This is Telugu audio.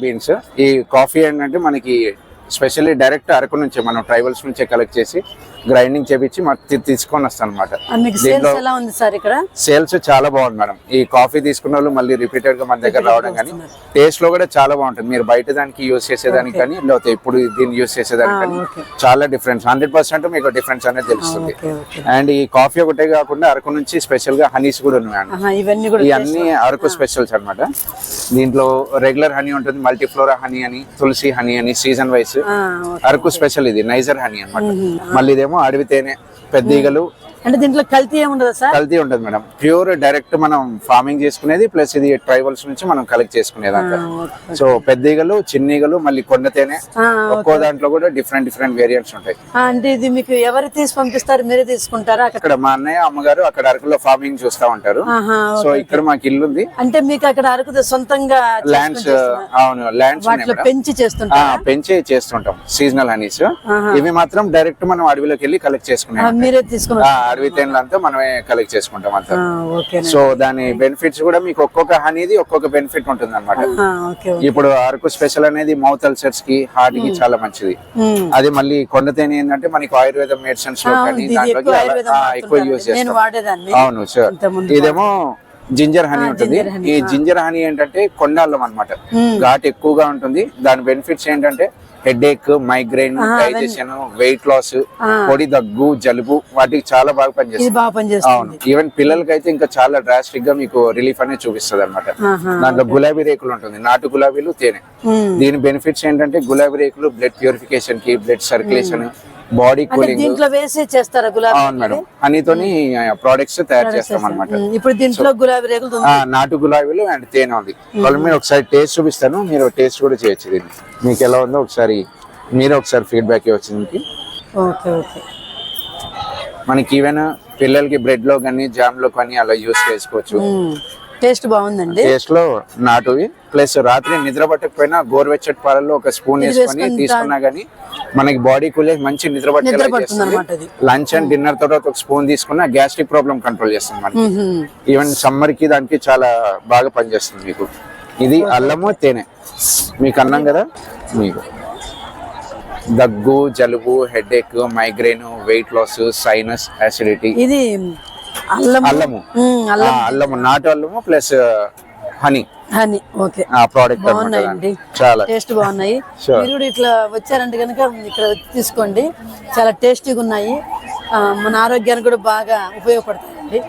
బీన్స్ ఈ కాఫీ ఏంటంటే మనకి స్పెషల్లీ డైరెక్ట్ అరకు నుంచి మనం ట్రైబల్స్ నుంచే కలెక్ట్ చేసి గ్రైండింగ్ చేపించి తీసుకొని వస్తాం అనమాట సేల్స్ చాలా బాగుంది మేడం. ఈ కాఫీ తీసుకున్న వాళ్ళు మళ్ళీ రిపీటెడ్గా మన దగ్గర రావడం కానీ టేస్ట్లో కూడా చాలా బాగుంటుంది. మీరు బయట దానికి యూస్ చేసేదానికి కానీ లేకపోతే ఇప్పుడు దీన్ని యూస్ చేసేదానికి కానీ. చాలా డిఫరెన్స్. హండ్రెడ్ పర్సెంట్ మీకు డిఫరెన్స్ అనేది తెలుస్తుంది. అండ్ ఈ కాఫీ ఒకటే కాకుండా అరకు నుంచి స్పెషల్గా హనీస్ కూడా ఉన్నాయి ఇవన్నీ అరకు స్పెషల్స్ అన్నమాట. దీంట్లో రెగ్యులర్ హనీ ఉంటుంది మల్టీఫ్లోరా హనీ అని తులసి హనీ అని సీజన్ వైస్. అరకు స్పెషల్ ఇది నైజర్ హనీ అన్నమాట. మళ్ళీ ఇదేమో అడవి తేనె పెద్ద ఈగలు అంటే దీంట్లో కల్తీ ఏముండదా సార్? కల్తీ ఉంటుంది మేడం. ప్యూర్ డైరెక్ట్ మనం ఫార్మింగ్ చేసుకునేది ప్లస్ ఇది ట్రైబల్స్ నుంచి మనం కలెక్ట్ చేసుకునేది. సో పెద్ద ఈగలు చిన్న ఈగలు మళ్ళీ కొండ తేనె ఒక్కో దాంట్లో కూడా డిఫరెంట్ డిఫరెంట్ వేరియంట్స్ ఉంటాయి. అంటే ఇది మీకు ఎవరు తీసి పంపిస్తారు మీరే తీసుకుంటారా? అక్కడ మా అన్నయ్య అమ్మగారు అక్కడ అరకులో ఫార్మింగ్ చూస్తా ఉంటారు. సో ఇక్కడ మాకు ఇల్లు ఉంది. అంటే మీకు అక్కడ అరకు సొంతంగా ల్యాండ్స్ అవును ల్యాండ్స్ పెంచి చేస్తుంటారు? ఆ, పెంచి చేస్తుంటాం. సీజనల్ హనీస్ ఇవి మాత్రం డైరెక్ట్ మనం అడవిలోకి వెళ్ళి కలెక్ట్ చేసుకునే మీరే తీసుకుని అడవి తేనెలంతా మనమే కలెక్ట్ చేసుకుంటాం అంతా. సో దాని బెనిఫిట్స్ కూడా మీకు ఒక్కొక్క హనీది ఒక్కొక్క బెనిఫిట్ ఉంటుంది అనమాట ఇప్పుడు అరకు స్పెషల్ అనేది మౌత్ అల్సర్స్కి హార్ట్కి చాలా మంచిది. అది మళ్ళీ కొండ తేనె ఏంటంటే మనకి ఆయుర్వేదం మెడిసిన్స్లో కానీ ఇది దాంట్లోకి ఎక్కువ యూజ్ చేస్తాం. అవును సార్ ఇదేమో జింజర్ హనీ ఉంటుంది. ఈ జింజర్ హనీ ఏంటంటే కొండ అల్లం అనమాట ఘాట్ ఎక్కువగా ఉంటుంది. దాని బెనిఫిట్స్ ఏంటంటే head ache migraine digestion weight loss పొడి దగ్గు జలుబు వాటికి చాలా బాగా పనిచేస్తుంది. అవును. ఈవెన్ పిల్లలకి అయితే ఇంకా చాలా డ్రాస్టిక్గా మీకు రిలీఫ్ అనేది చూపిస్తుంది అనమాట. దాంట్లో గులాబీ రేకులు ఉంటుంది. నాటు గులాబీలు తేనె. దీని బెనిఫిట్స్ ఏంటంటే గులాబీ రేకులు బ్లడ్ ప్యూరిఫికేషన్కి బ్లడ్ సర్క్యులేషన్ బాడీ కూలింగ్ దీంట్లో వేసి చేస్తారా గులాబీ అవును మేడం. హనీతోని ప్రోడక్ట్స్ తయారు చేస్తాం అనమాట ఇప్పుడు దీంట్లో గులాబీ రేకులు ఉంది. నాటు గులాబీలు అండ్ తేనె ఉంది వాళ్ళు మీరు ఒకసారి టేస్ట్ చూపిస్తాను. మీరు టేస్ట్ కూడా చేయొచ్చు దీన్ని. మీకు ఎలా ఉందో ఒకసారి మీరు ఒకసారి ఫీడ్బ్యాక్ ఇవ్వచ్చు దీనికి. Okay okay. మనకి ఈవెన్ పిల్లలకి బ్రెడ్లో కానీ జామ్లో కానీ అలా యూస్ చేసుకోవచ్చు. టేస్ట్ బాగుందండి. టేస్ట్లో నాటువి. ప్లస్ రాత్రి నిద్ర పట్టకపోయినా గోరువెచ్చటి పాలలో ఒక స్పూన్ వేసుకొని తీసుకున్నా గానీ మనకి బాడీ కూల్ మంచి నిద్ర అది. లంచ్ అండ్ డిన్నర్ తర్వాత ఒక స్పూన్ తీసుకున్నా గ్యాస్ట్రిక్ ప్రాబ్లం కంట్రోల్ చేస్తుంది మనకి. ఈవెన్ సమ్మర్కి దానికి చాలా బాగా పనిచేస్తుంది మీకు. ఇది అల్లము తేనె. మీకు అన్నాం కదా? మీకు. దగ్గు జలుబు headache migraine weight loss sinus acidity. ఇది అల్లము. అల్లము. నాటు అల్లము ప్లస్ హనీ. Honey okay. ఆ ప్రోడక్ట్ బాగున్నాయండి చాలా. టేస్ట్ బాగున్నాయి. మీరు ఇట్లా వచ్చారంటే కనుక ఇక్కడ తీసుకోండి. చాలా టేస్టీగా ఉన్నాయి. మన ఆరోగ్యానికి కూడా బాగా ఉపయోగపడతాయండి.